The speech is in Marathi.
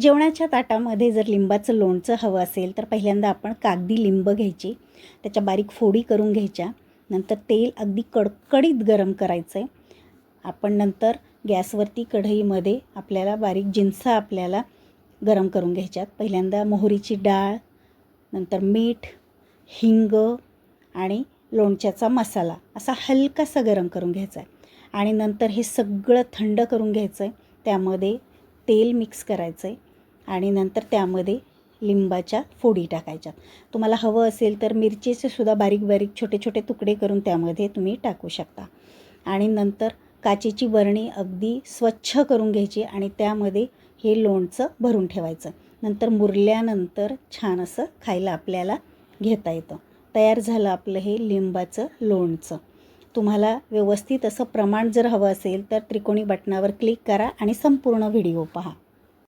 जेवणाच्या ताटामध्ये जर लिंबाचं लोणचं हवं असेल तर पहिल्यांदा आपण कागदी लिंब घ्यायची. त्याच्या बारीक फोडी करून घ्यायच्या. नंतर तेल अगदी कडकडीत गरम करायचं आहे आपण नंतर गॅसवरती कढईमध्ये आपल्याला बारीक जिन्सा आपल्याला गरम करून घ्यायच्यात. पहिल्यांदा मोहरीची डाळ नंतर मीठ हिंग आणि लोणच्याचा मसाला असा हलकासा गरम करून घ्यायचा आहे आणि नंतर हे सगळं थंड करून घ्यायचं आहे त्यामध्ये तेल मिक्स करायचं आहे आणि नंतर त्यामध्ये लिंबाच्या फोडी टाकायच्या. तुम्हाला हवं असेल तर मिरचीचे सुद्धा बारीक बारीक छोटे छोटे तुकडे करून त्यामध्ये तुम्ही टाकू शकता. आणि नंतर काचेची बरणी अगदी स्वच्छ करून घ्यायची आणि त्यामध्ये हे लोणचं भरून ठेवायचं. नंतर मुरल्यानंतर छान असं खायला आपल्याला घेता येतं. तयार झालं आपलं हे लिंबाचं लोणचं. तुम्हाला व्यवस्थित असं प्रमाण जर हवं असेल तर त्रिकोणी बटणावर क्लिक करा आणि संपूर्ण व्हिडिओ पहा.